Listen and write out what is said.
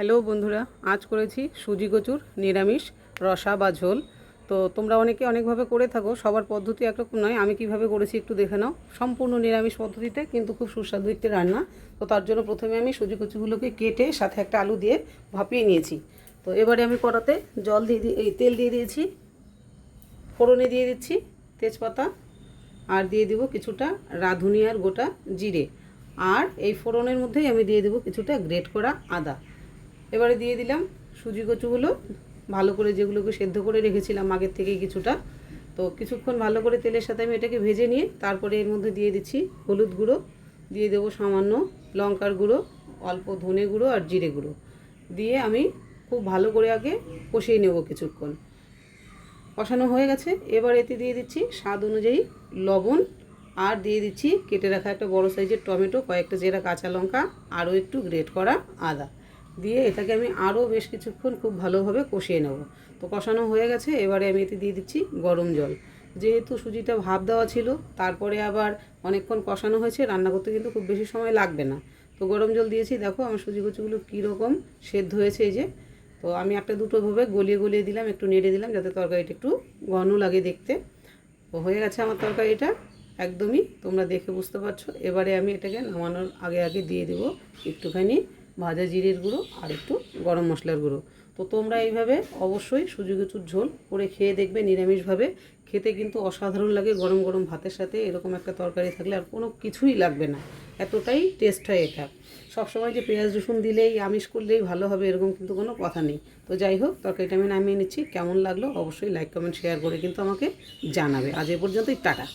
Hello বন্ধুরা, আজ করেছি সুজি কচুর, নিরামিষ, রসা বা ঝোল। তো তোমরা অনেকে অনেকভাবে করে থাকো, সবার পদ্ধতি একরকম নয়, আমি কীভাবে করেছি একটু দেখে নাও। সম্পূর্ণ নিরামিষ পদ্ধতিতে কিন্তু খুব সুস্বাদু একটি রান্না। তো তার জন্য প্রথমে আমি সুজি কচুগুলোকে কেটে সাথে একটা আলু দিয়ে ভাপিয়ে নিয়েছি। তো এবারে আমি কড়াতে জল দিয়ে দিয়ে এই তেল দিয়ে দিয়েছি, ফোড়নে দিয়ে দিচ্ছি তেজপাতা, আর দিয়ে দিব কিছুটা রাঁধুনি আর গোটা জিরে। আর এই ফোড়নের মধ্যেই আমি দিয়ে দেবো কিছুটা গ্রেট করা আদা। এবারে দিয়ে দিলাম সুজি কচুগুলো। ভালো করে যেগুলোকে সেদ্ধ করে রেখেছিলাম আগের থেকেই কিছুটা। তো কিছুক্ষণ ভালো করে তেলের সাথে আমি এটাকে ভেজে নিয়ে তারপরে এর মধ্যে দিয়ে দিচ্ছি হলুদ গুঁড়ো, দিয়ে দেবো সামান্য লঙ্কার গুঁড়ো, অল্প ধনে গুঁড়ো আর জিরে গুঁড়ো। দিয়ে আমি খুব ভালো করে আগে কষিয়ে নেব কিছুক্ষণ। কষানো হয়ে গেছে। এবার এতে দিয়ে দিচ্ছি স্বাদ অনুযায়ী লবণ আর দিয়ে দিচ্ছি কেটে রাখা একটা বড় সাইজের টমেটো, কয়েকটা জেরা কাঁচা লঙ্কা, আরও একটু গ্রেট করা আদা। দিয়ে এটাকে আমি আরও বেশ কিছুক্ষণ খুব ভালোভাবে কষিয়ে নেব। তো কষানো হয়ে গেছে, এবারে আমি এতে দিয়ে দিচ্ছি গরম জল। যেহেতু সুজিটা ভাপ দেওয়া ছিল, তারপরে আবার অনেকক্ষণ কষানো হয়েছে, রান্না করতে কিন্তু খুব বেশি সময় লাগবে না। তো গরম জল দিয়েছি, দেখো আমার সুজি কচুগুলো কীরকম সেদ্ধ হয়েছে এই যে। তো আমি একটা দুটো ভাবে গলিয়ে গলিয়ে দিলাম, একটু নেড়ে দিলাম যাতে তরকারিটা একটু ঘন লাগে দেখতে। তো হয়ে গেছে আমার তরকারিটা, একদমই তোমরা দেখে বুঝতে পারছ। এবারে আমি এটাকে নামানোর আগে আগে দিয়ে দেবো একটুখানি ভাজা জিরের গুঁড়ো আর একটু গরম মশলার গুঁড়ো। তো তোমরা এইভাবে অবশ্যই সুজি কচুর ঝোল করে খেয়ে দেখবে নিরামিষভাবে। খেতে কিন্তু অসাধারণ লাগে গরম গরম ভাতের সাথে, এরকম একটা তরকারি থাকলে আর কোনো কিছুই লাগবে না। এতটাই টেস্ট হয় এটা। সবসময় যে পেঁয়াজ রসুন দিলেই, আমিষ করলেই ভালো হবে, এরকম কিন্তু কোনো কথা নেই। তো যাই হোক, তরকারিটা আমি নামিয়ে নিচ্ছি। কেমন লাগল অবশ্যই লাইক কমেন্ট শেয়ার করে কিন্তু আমাকে জানাবে। আজ এ পর্যন্তই, টাটা।